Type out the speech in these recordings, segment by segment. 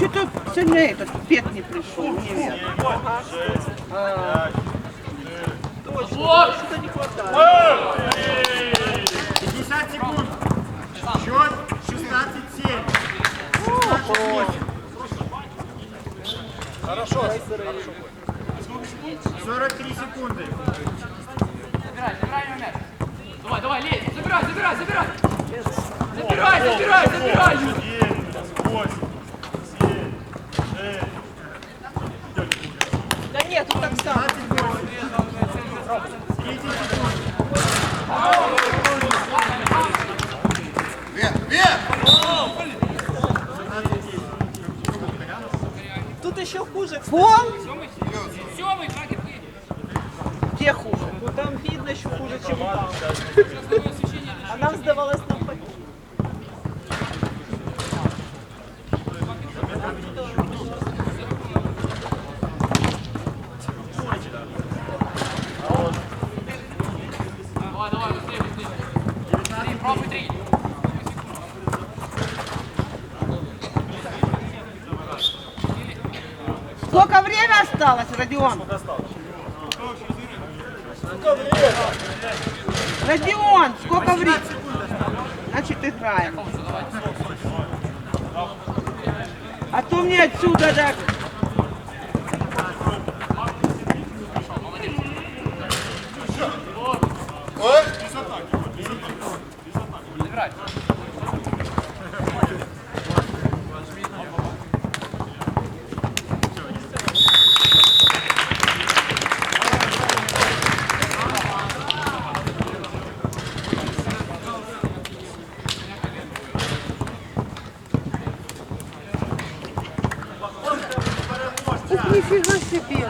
Что тут сегодня этот пет не пришел? Неверно. Вот! 50 секунд. Счет 16-7. 16-8. Хорошо. 43 секунды. Забирай, забирай мяч! Давай, давай, лезь! Забирай, забирай, забирай! Забирай, забирай, забирай! Тут еще хуже. Фон? Сьомий! Где хуже? Ну там видно еще хуже, чем там. А нам сдавалось навпаки. Сколько время осталось, Родион? Родион, сколько времени? Значит, играем. А то мне отсюда так. Забирай! Ух, нифига себе.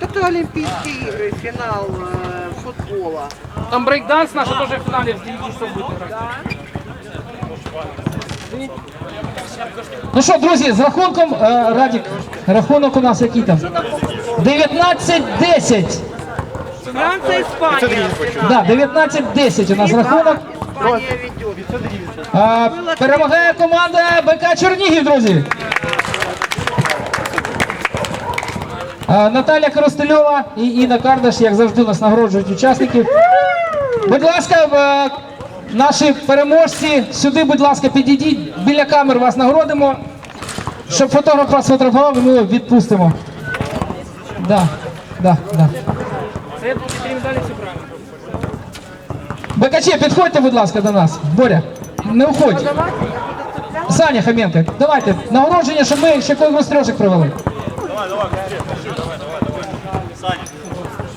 Это Олимпийские игры, финал э, футбола. Там брейкданс наш тоже в финале в 9 часов буде грати. Ну що, друзі, з рахунком, е, Радік, рахунок у нас який там? 19-10. Франция, Испания. Да, 19-10 у нас рахунок. Испания ведет. Е, перемагає команда БК Чернігів, друзі. Наталя Коростельова і Інна Кардаш, як завжди, нас нагороджують учасників. Будь ласка, е, наші переможці, сюди, будь ласка, підійдіть, біля камер вас нагородимо, щоб фотограф вас сфотографував, і ми його відпустимо. Да, да, да. БКЧ, підходьте, будь ласка, до нас. Боря, не уходь. Саня Хоменко, давайте, нагородження, щоб ми ще когось трьошок провели.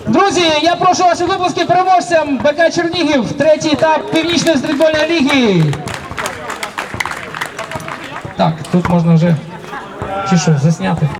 Друзі, я прошу ваші випуски переможцям БК Чернігів, третій етап Північної стрільбольної ліги. Так, тут можна вже чи що, засняти.